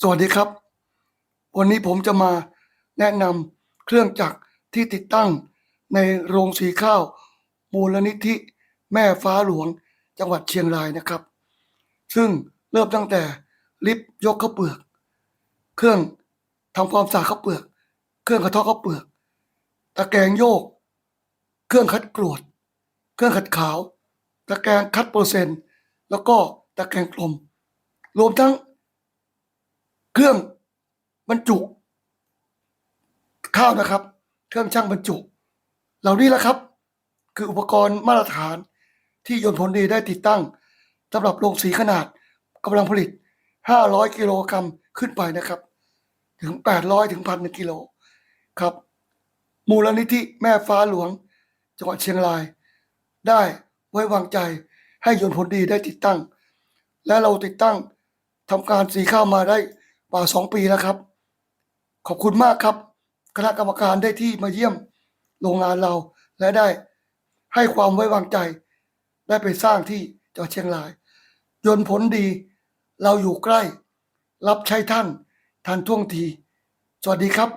สวัสดีครับ วันนี้ผมจะมาแนะนำเครื่องจักรที่ติดตั้งในโรงสีข้าวมูลนิธิแม่ฟ้าหลวงจังหวัดเชียงรายนะครับ ซึ่งเริ่มตั้งแต่ลิฟต์ยกข้าวเปลือก เครื่องทำความสะอาดข้าวเปลือก เครื่องกระเทาะข้าวเปลือก ตะแกรงโยก เครื่องคัดกรวด เครื่องขัดขาว ตะแกรงคัดเปอร์เซ็นต์ แล้วก็ตะแกรงกลม รวมทั้ง เครื่องบรรจุ ข้าวนะครับ เครื่องช่างบรรจุ เหล่านี้แหละครับ คืออุปกรณ์มาตรฐานที่ยนต์ผลดีได้ติดตั้งสำหรับโรงสีขนาดกำลังผลิต 500 กิโลกรัมขึ้นไปนะครับ ถึง 800 ถึงพันกิโลครับ มูลนิธิแม่ฟ้าหลวง จังหวัดเชียงราย ได้ไว้วางใจให้ยนต์ผลดีได้ติดตั้ง และเราติดตั้งทำการสีข้าวมาได้ กว่าสองปีแล้วครับ ขอบคุณมากครับคณะกรรมการได้ที่มาเยี่ยมโรงงานเรา และได้ให้ความไว้วางใจ ได้ไปสร้างที่จังหวัดเชียงราย ยนผลดี เราอยู่ใกล้ รับใช้ท่านทันท่วงที สวัสดีครับ